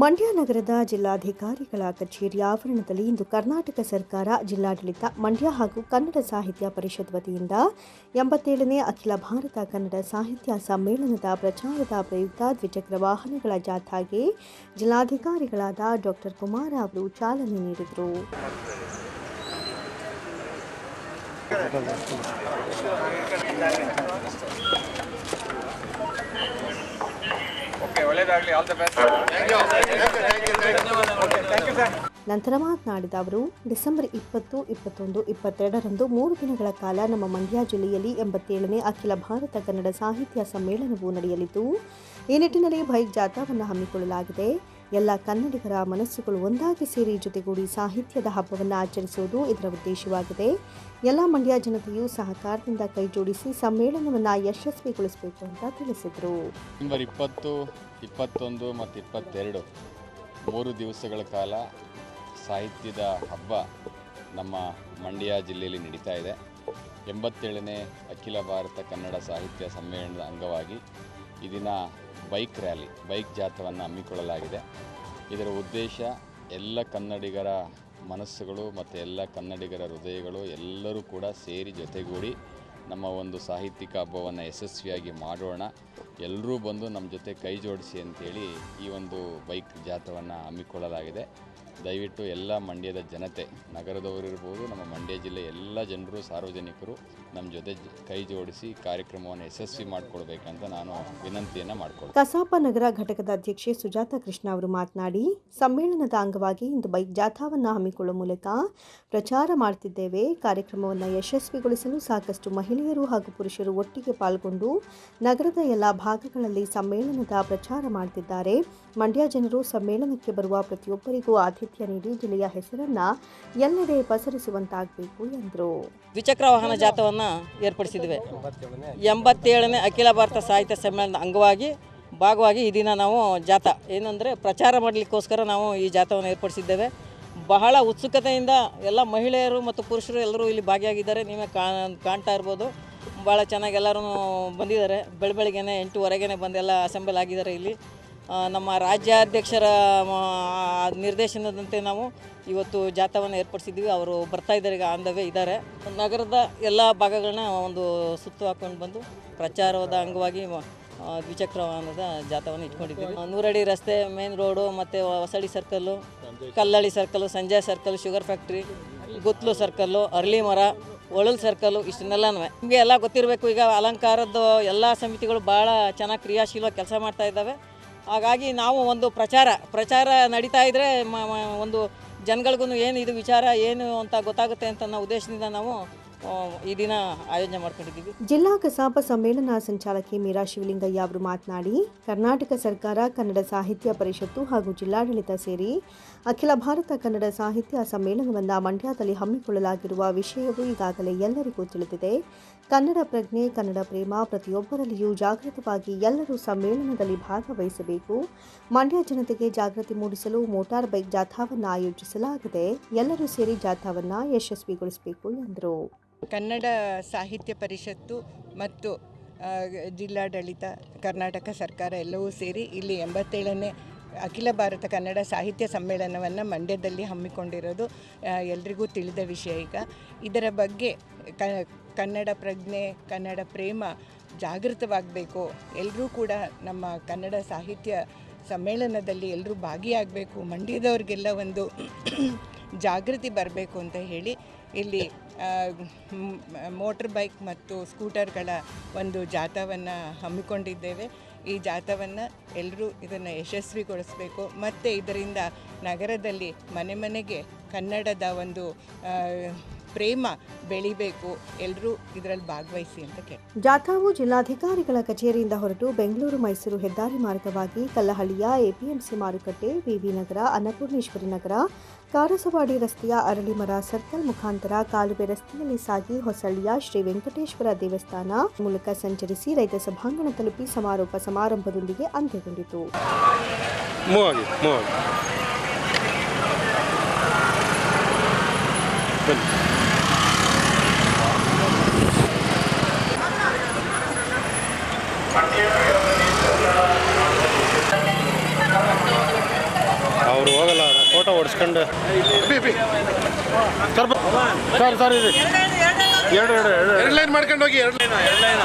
ಮಂಡ್ಯ ನಗರದ ಜಿಲ್ಲಾಧಿಕಾರಿಗಳ ಕಚೇರಿ ಆವರಣದಲ್ಲಿ ಇಂದು ಕರ್ನಾಟಕ ಸರ್ಕಾರ ಜಿಲ್ಲಾಡಳಿತ, ಮಂಡ್ಯ ಹಾಗೂ ಕನ್ನಡ ಸಾಹಿತ್ಯ ಪರಿಷತ್ ವತಿಯಿಂದ ಎಂಬತ್ತೇಳನೇ ಅಖಿಲ ಭಾರತ ಕನ್ನಡ ಸಾಹಿತ್ಯ ಸಮ್ಮೇಳನದ ಪ್ರಚಾರದ ಪ್ರಯುಕ್ತ ದ್ವಿಚಕ್ರ ವಾಹನಗಳ ಜಾಥಾಗೆ ಜಿಲ್ಲಾಧಿಕಾರಿಗಳಾದ ಡಾಕ್ಟರ್ ಕುಮಾರ ಅವರು ಚಾಲನೆ ನೀಡಿದರು. ನಂತರ ಮಾತನಾಡಿದ ಅವರು, ಡಿಸೆಂಬರ್ ಇಪ್ಪತ್ತು, ಇಪ್ಪತ್ತೊಂದು, ಇಪ್ಪತ್ತೆರಡರಂದು ಮೂರು ದಿನಗಳ ಕಾಲ ನಮ್ಮ ಮಂಡ್ಯ ಜಿಲ್ಲೆಯಲ್ಲಿ ಎಂಬತ್ತೇಳನೇ ಅಖಿಲ ಭಾರತ ಕನ್ನಡ ಸಾಹಿತ್ಯ ಸಮ್ಮೇಳನವು ನಡೆಯಲಿದ್ದು, ಈ ನಿಟ್ಟಿನಲ್ಲಿ ಬೈಕ್ ಜಾಥಾವನ್ನು ಹಮ್ಮಿಕೊಳ್ಳಲಾಗಿದೆ. ಎಲ್ಲ ಕನ್ನಡಿಗರ ಮನಸ್ಸುಗಳು ಒಂದಾಗಿ ಸೇರಿ ಜೊತೆಗೂಡಿ ಸಾಹಿತ್ಯದ ಹಬ್ಬವನ್ನು ಆಚರಿಸುವುದು ಇದರ ಉದ್ದೇಶವಾಗಿದೆ. ಎಲ್ಲ ಮಂಡ್ಯ ಜನತೆಯು ಸಹಕಾರದಿಂದ ಕೈಜೋಡಿಸಿ ಸಮ್ಮೇಳನವನ್ನು ಯಶಸ್ವಿಗೊಳಿಸಬೇಕು ಅಂತ ತಿಳಿಸಿದರು. ನವೆಂಬರ್ ಇಪ್ಪತ್ತು, ಇಪ್ಪತ್ತೊಂದು ಮತ್ತು ಇಪ್ಪತ್ತೆರಡು ಮೂರು ದಿವಸಗಳ ಕಾಲ ಸಾಹಿತ್ಯದ ಹಬ್ಬ ನಮ್ಮ ಮಂಡ್ಯ ಜಿಲ್ಲೆಯಲ್ಲಿ ನಡೀತಾ ಇದೆ. ಎಂಬತ್ತೇಳನೇ ಅಖಿಲ ಭಾರತ ಕನ್ನಡ ಸಾಹಿತ್ಯ ಸಮ್ಮೇಳನದ ಅಂಗವಾಗಿ ಇದಿನ ದಿನ ಬೈಕ್ ರ್ಯಾಲಿ, ಬೈಕ್ ಜಾಥವನ್ನು ಹಮ್ಮಿಕೊಳ್ಳಲಾಗಿದೆ. ಇದರ ಉದ್ದೇಶ ಎಲ್ಲ ಕನ್ನಡಿಗರ ಮನಸ್ಸುಗಳು ಮತ್ತು ಎಲ್ಲ ಕನ್ನಡಿಗರ ಹೃದಯಗಳು ಎಲ್ಲರೂ ಕೂಡ ಸೇರಿ ಜೊತೆಗೂಡಿ ನಮ್ಮ ಒಂದು ಸಾಹಿತ್ಯಿಕ ಹಬ್ಬವನ್ನು ಯಶಸ್ವಿಯಾಗಿ ಮಾಡೋಣ. ಎಲ್ಲರೂ ಬಂದು ನಮ್ಮ ಜೊತೆ ಕೈ ಜೋಡಿಸಿ ಅಂತೇಳಿ ಈ ಒಂದು ಬೈಕ್ ಜಾಥವನ್ನು ಹಮ್ಮಿಕೊಳ್ಳಲಾಗಿದೆ. ದಯವಿಟ್ಟು ಎಲ್ಲ ಮಂಡ್ಯದ ಜನತೆ ನಗರದವರಿರ್ಬೋದು ನಮ್ಮ ಮಂಡ್ಯ ಜಿಲ್ಲೆ ಎಲ್ಲ ಜನರು, ಸಾರ್ವಜನಿಕರು ನಮ್ಮ ಜೊತೆ ಕೈ ಜೋಡಿಸಿ ಕಾರ್ಯಕ್ರಮವನ್ನು ಯಶಸ್ವಿ ಮಾಡಿಕೊಳ್ಬೇಕಂತ ನಾನು ವಿನಂತಿಯನ್ನು ಮಾಡಿಕೊಳ್ತೀನಿ. ಕಸಾಪ ನಗರ ಘಟಕದ ಅಧ್ಯಕ್ಷೆ ಸುಜಾತ ಕೃಷ್ಣ ಅವರು ಮಾತನಾಡಿ, ಸಮ್ಮೇಳನದ ಅಂಗವಾಗಿ ಇಂದು ಬೈಕ್ ಜಾಥಾವನ್ನು ಹಮ್ಮಿಕೊಳ್ಳುವ ಮೂಲಕ ಪ್ರಚಾರ ಮಾಡುತ್ತಿದ್ದೇವೆ ಕಾರ್ಯಕ್ರಮವನ್ನು ಯಶಸ್ವಿಗೊಳಿಸಲು ಸಾಕಷ್ಟು ಮಹಿಳೆಯರು ಹಾಗೂ ಪುರುಷರು ಒಟ್ಟಿಗೆ ಪಾಲ್ಗೊಂಡು, ನಗರದ ಎಲ್ಲ ಭಾಗಗಳಲ್ಲಿ ಸಮ್ಮೇಳನದ ಪ್ರಚಾರ ಮಾಡುತ್ತಿದ್ದಾರೆ ಮಂಡ್ಯ ಜನರು ಸಮ್ಮೇಳನಕ್ಕೆ ಬರುವ ಪ್ರತಿಯೊಬ್ಬರಿಗೂ ಆತಿಥ್ಯ ನೀಡಿ ಜಿಲ್ಲೆಯ ಹೆಸರನ್ನ ಎಲ್ಲೆಡೆ ಪಸರಿಸುವಂತಾಗಬೇಕು ಎಂದರು. ದ್ವಿಚಕ್ರ ವಾಹನ ಜಾಥವನ್ನು ಏರ್ಪಡಿಸಿದ್ದೇವೆ ಎಂಬತ್ತೇಳನೇ ಅಖಿಲ ಭಾರತ ಸಾಹಿತ್ಯ ಸಮ್ಮೇಳನದ ಅಂಗವಾಗಿ, ಭಾಗವಾಗಿ ಈ ದಿನ ನಾವು ಜಾಥಾ, ಏನಂದರೆ ಪ್ರಚಾರ ಮಾಡಲಿಕ್ಕೋಸ್ಕರ ನಾವು ಈ ಜಾಥವನ್ನು ಏರ್ಪಡಿಸಿದ್ದೇವೆ. ಬಹಳ ಉತ್ಸುಕತೆಯಿಂದ ಎಲ್ಲ ಮಹಿಳೆಯರು ಮತ್ತು ಪುರುಷರು ಎಲ್ಲರೂ ಇಲ್ಲಿ ಭಾಗಿಯಾಗಿದ್ದಾರೆ. ನೀವೇ ಕಾಣ್ತಾ ಇರ್ಬೋದು. ಭಾಳ ಚೆನ್ನಾಗಿ ಎಲ್ಲರೂ ಬಂದಿದ್ದಾರೆ. ಬೆಳ ಬೆಳಗ್ಗೆನೆ ಎಂಟೂವರೆಗೆ ಬಂದೆಲ್ಲ ಅಸೆಂಬಲ್ ಆಗಿದ್ದಾರೆ ಇಲ್ಲಿ. ನಮ್ಮ ರಾಜ್ಯಾಧ್ಯಕ್ಷರ ನಿರ್ದೇಶನದಂತೆ ನಾವು ಇವತ್ತು ಜಾಥಾವನ್ನು ಏರ್ಪಡಿಸಿದ್ವಿ ಅವರು ಬರ್ತಾ ಇದ್ದಾರೆ, ಈಗ ವೇ ಇದ್ದಾರೆ. ನಗರದ ಎಲ್ಲ ಭಾಗಗಳನ್ನ ಒಂದು ಸುತ್ತು ಹಾಕೊಂಡು ಬಂದು ಪ್ರಚಾರದ ಅಂಗವಾಗಿ ದ್ವಿಚಕ್ರ ವಾಹನದ ಜಾಥಾವನ್ನು ಇಟ್ಕೊಂಡಿದ್ದೀವಿ. ನೂರಡಿ ರಸ್ತೆ ಮೇನ್ ರೋಡು ಮತ್ತು Hosalli circle Kallalli circle Sanjay circle sugar factory Gutlu circle ಅರಳಿ ಮರ ಒಳಲ್ ಸರ್ಕಲು ಇಷ್ಟನ್ನೆಲ್ಲನೂ ನಿಮಗೆ ಎಲ್ಲ ಗೊತ್ತಿರಬೇಕು, ಈಗ ಅಲಂಕಾರದ್ದು ಎಲ್ಲ ಸಮಿತಿಗಳು ಭಾಳ ಚೆನ್ನಾಗಿ ಕ್ರಿಯಾಶೀಲವಾಗಿ ಕೆಲಸ ಮಾಡ್ತಾ ಇದ್ದಾವೆ. ಹಾಗಾಗಿ ನಾವು ಒಂದು ಪ್ರಚಾರ ಪ್ರಚಾರ ನಡೀತಾ ಇದ್ದರೆ ಒಂದು ಜನಗಳಿಗೂ ಏನು ಇದು ವಿಚಾರ, ಏನು ಅಂತ ಗೊತ್ತಾಗುತ್ತೆ ಅಂತ ಅನ್ನೋ ಉದ್ದೇಶದಿಂದ ನಾವು ಈ ದಿನ ಆಯೋಜನೆ ಮಾಡ್ಕೊಂಡಿದ್ದೀವಿ. ಜಿಲ್ಲಾ ಕಸಾಪ ಸಮ್ಮೇಳನ ಸಂಚಾಲಕಿ ಮೀರಾ ಶಿವಲಿಂಗಯ್ಯ ಅವರು ಮಾತನಾಡಿ, ಕರ್ನಾಟಕ ಸರ್ಕಾರ, ಕನ್ನಡ ಸಾಹಿತ್ಯ ಪರಿಷತ್ತು ಹಾಗೂ ಜಿಲ್ಲಾಡಳಿತ ಸೇರಿ ಅಖಿಲ ಭಾರತ ಕನ್ನಡ ಸಾಹಿತ್ಯ ಸಮ್ಮೇಳನವನ್ನು ಮಂಡ್ಯದಲ್ಲಿ ಹಮ್ಮಿಕೊಳ್ಳಲಾಗಿರುವ ವಿಷಯವು ಈಗಾಗಲೇ ಎಲ್ಲರಿಗೂ ತಿಳಿದಿದೆ. ಕನ್ನಡ ಪ್ರಜ್ಞೆ, ಕನ್ನಡ ಪ್ರೇಮ ಪ್ರತಿಯೊಬ್ಬರಲ್ಲಿಯೂ ಜಾಗೃತವಾಗಿ ಎಲ್ಲರೂ ಸಮ್ಮೇಳನದಲ್ಲಿ ಭಾಗವಹಿಸಬೇಕು. ಮಂಡ್ಯ ಜನತೆಗೆ ಜಾಗೃತಿ ಮೂಡಿಸಲು ಮೋಟಾರ್ ಬೈಕ್ ಜಾಥಾವನ್ನು ಆಯೋಜಿಸಲಾಗಿದೆ. ಎಲ್ಲರೂ ಸೇರಿ ಜಾಥಾವನ್ನು ಯಶಸ್ವಿಗೊಳಿಸಬೇಕು ಎಂದರು. ಕನ್ನಡ ಸಾಹಿತ್ಯ ಪರಿಷತ್ತು ಮತ್ತು ಜಿಲ್ಲಾಡಳಿತ, ಕರ್ನಾಟಕ ಸರ್ಕಾರ ಎಲ್ಲವೂ ಸೇರಿ ಇಲ್ಲಿ ಎಂಬತ್ತೇಳನೇ ಅಖಿಲ ಭಾರತ ಕನ್ನಡ ಸಾಹಿತ್ಯ ಸಮ್ಮೇಳನವನ್ನು ಮಂಡ್ಯದಲ್ಲಿ ಹಮ್ಮಿಕೊಂಡಿರೋದು ಎಲ್ರಿಗೂ ತಿಳಿದ ವಿಷಯ ಈಗ. ಇದರ ಬಗ್ಗೆ ಕನ್ನಡ ಪ್ರಜ್ಞೆ, ಕನ್ನಡ ಪ್ರೇಮ ಜಾಗೃತವಾಗಬೇಕು. ಎಲ್ಲರೂ ಕೂಡ ನಮ್ಮ ಕನ್ನಡ ಸಾಹಿತ್ಯ ಸಮ್ಮೇಳನದಲ್ಲಿ ಎಲ್ಲರೂ ಭಾಗಿಯಾಗಬೇಕು. ಮಂಡ್ಯದವ್ರಿಗೆಲ್ಲ ಒಂದು ಜಾಗೃತಿ ಬರಬೇಕು ಅಂತ ಹೇಳಿ ಇಲ್ಲಿ ಮೋಟ್ರ್ ಬೈಕ್ ಮತ್ತು ಸ್ಕೂಟರ್ಗಳ ಒಂದು ಜಾಥಾವನ್ನು ಹಮ್ಮಿಕೊಂಡಿದ್ದೇವೆ. ಈ ಜಾಥವನ್ನು ಎಲ್ಲರೂ ಇದನ್ನು ಯಶಸ್ವಿಗೊಳಿಸಬೇಕು. ಮತ್ತು ಇದರಿಂದ ನಗರದಲ್ಲಿ ಮನೆ ಮನೆಗೆ ಕನ್ನಡದ ಒಂದು ಪ್ರೇಮ ಬೆಳಿಬೇಕು ಎಲ್ಲರೂ ಇದರಲ್ಲಿ ಭಾಗವಹಿಸಿ ಅಂತ ಕೇಳಿ ಜಾಥಾವು ಜಿಲ್ಲಾಧಿಕಾರಿಗಳ ಕಚೇರಿಯಿಂದ ಹೊರಟು ಬೆಂಗಳೂರು ಮೈಸೂರು ಹೆದ್ದಾರಿ ಮಾರ್ಗವಾಗಿ ಕಲ್ಲಹಳ್ಳಿಯ ಎಪಿಎಂಸಿ ಮಾರುಕಟ್ಟೆ ವಿವಿ ನಗರ ಅನ್ನಪೂರ್ಣೇಶ್ವರಿ ನಗರ ಕಾರಸವಾಡಿ ರಸ್ತೆಯ ಅರಳಿಮರ ಸರ್ಕಲ್ ಮುಖಾಂತರ ಕಾಲುವೆ ರಸ್ತೆಯಲ್ಲಿ ಸಾಗಿ ಹೊಸಳ್ಳಿಯ ಶ್ರೀ ವೆಂಕಟೇಶ್ವರ ದೇವಸ್ಥಾನ ಮೂಲಕ ಸಂಚರಿಸಿ ರೈತ ಸಭಾಂಗಣ ತಲುಪಿ ಸಮಾರೋಪ ಸಮಾರಂಭದೊಂದಿಗೆ ಅಂತ್ಯಗೊಂಡಿತು. Thank ಆಗಿ ಹೊಡ್ಸ್ಕೊಂಡು ಸರ್ ಸರ್ ಸರ್ ಇದೆ ಎರಡು ಎರಡು ಎರಡು. ಎರಡು ಲೈನ್ ಮಾಡ್ಕೊಂಡು ಹೋಗಿ ಎರಡು ಲೈನ್ ಎರಡು ಲೈನ್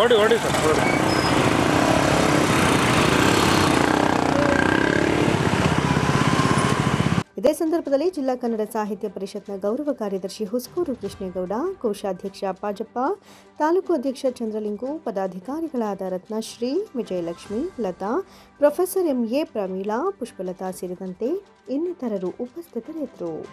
ಓಡಿ ಓಡಿ ಸರ್ ಓಡಿ ಇದೇ ಸಂದರ್ಭದಲ್ಲಿ ಜಿಲ್ಲಾ ಕನ್ನಡ ಸಾಹಿತ್ಯ ಪರಿಷತ್ನ ಗೌರವ ಕಾರ್ಯದರ್ಶಿ ಹುಸ್ಕೂರು ಕೃಷ್ಣೇಗೌಡ, ಕೋಶಾಧ್ಯಕ್ಷ ಪಾಜಪ್ಪ, ತಾಲೂಕು ಅಧ್ಯಕ್ಷ Chandralingu ಪದಾಧಿಕಾರಿಗಳಾದ Ratnashree, Vijayalakshmi, Latha, professor M A Pramila, Pushpalatha ಸೇರಿದಂತೆ ಇನ್ನಿತರರು ಉಪಸ್ಥಿತರಿದ್ದರು.